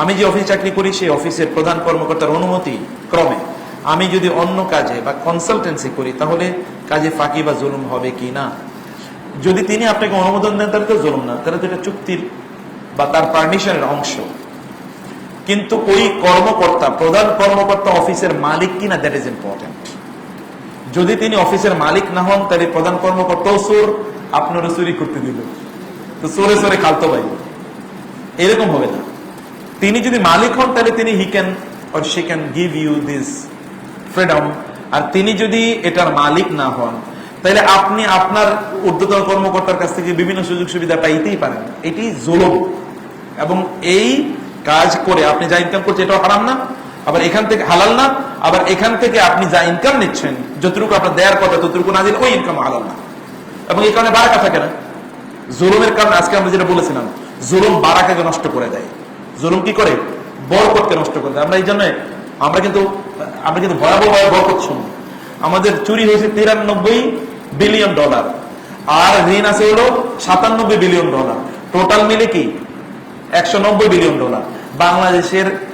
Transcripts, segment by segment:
আমি যে অফিস চাকরি করি, সেই অফিসের প্রধান কর্মকর্তার অনুমতি ক্রমে। আমি যদি অন্য কাজে বা কনসালটেন্সি করি, তাহলে কাজে ফাঁকি বা জুলুম হবে কি না? যদি তিনি আপনাকে অনুমোদন দেন, তাহলে তো জুলুম না। তাহলে তো এটা চুক্তির বা তার পারমিশনের অংশ। কিন্তু ওই কর্মকর্তা, প্রধান কর্মকর্তা অফিসের মালিক কিনা দ্যাট ইজ ইম্পর্টেন্ট যদি তিনি অফিসের মালিক না হন, তাহলে প্রধান কর্মকর্তাও চোর, আপনারও চুরি করতে দিল। তো সোরে সোরে খালতো ভাই। এরকম হবে না। তিনি যদি মালিক হন, তাহলে তিনি he can or she can give you this freedom আর তিনি যদি এটার মালিক না হন, তাহলে আপনি আপনার ঊর্ধ্বতন কর্মকর্তার কাছ থেকে বিভিন্ন সুযোগ সুবিধা পাইতেই পারেন। এটি জুলুম। এবং এই কাজ করে আপনি যা ইনকাম করছেন, এটাও হারাম না। আবার এখান থেকে হালাল না। আবার এখান থেকে আপনি যা ইনকাম নিচ্ছেন, যতটুকু আপনার দেওয়ার কথা, ততটুকু না দিলে ওই ইনকাম হালাল না। এবং এই কারণে বারাকা থাকে না জুলুমের কারণে আজকে আমরা যেটা বলেছিলাম, জুলুম বারাকাকে নষ্ট করে দেয়। জুলুম কি করে? বরকতকে নষ্ট করে আমরা এই জন্য, আমরা কিন্তু আমরা কিন্তু ভয়াবহ বরকত শুনি আমাদের চুরি হয়েছে তিরানব্বই বিলিয়ন ডলার, আর ঋণ আছে হলো সাতানব্বই বিলিয়ন ডলার। টোটাল মিলে কি? একশো নব্বই বিলিয়ন ডলার। বাংলাদেশের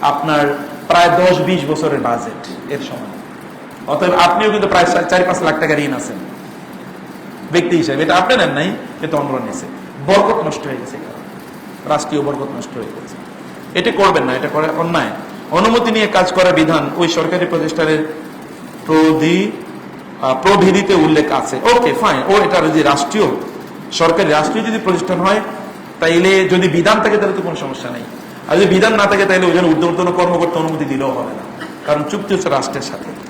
আপনার প্রায় দশ বিশ বছরের বাজেট এর সময় অতএব আপনিও কিন্তু প্রায় চার- পাঁচ লাখ টাকা ঋণ আছেন। ব্যক্তি হিসেবে। এটা আপনি নেন নাই কিন্তু অন্য নিয়েছে। বরকত নষ্ট হয়ে গেছে। রাষ্ট্রীয় বরকত নষ্ট হয়ে গেছে। এটা করবেন না, এটা করে অন্যায়। অনুমতি নিয়ে কাজ করার বিধান ওই সরকারি প্রতিষ্ঠানের প্রধি প্রবিধিতে উল্লেখ আছে। ওকে ফাইন ও এটা যদি রাষ্ট্রীয়, সরকারি রাষ্ট্রীয় যদি প্রতিষ্ঠান হয়, তাইলে যদি বিধান থাকে, তাহলে তো কোনো সমস্যা নেই। আর যদি বিধান না থাকে তাহলে ওই জন্য উদ্যোগ কর্মকর্তা অনুমতি দিলেও হবে না। কারণ চুক্তি হচ্ছে রাষ্ট্রের সাথে।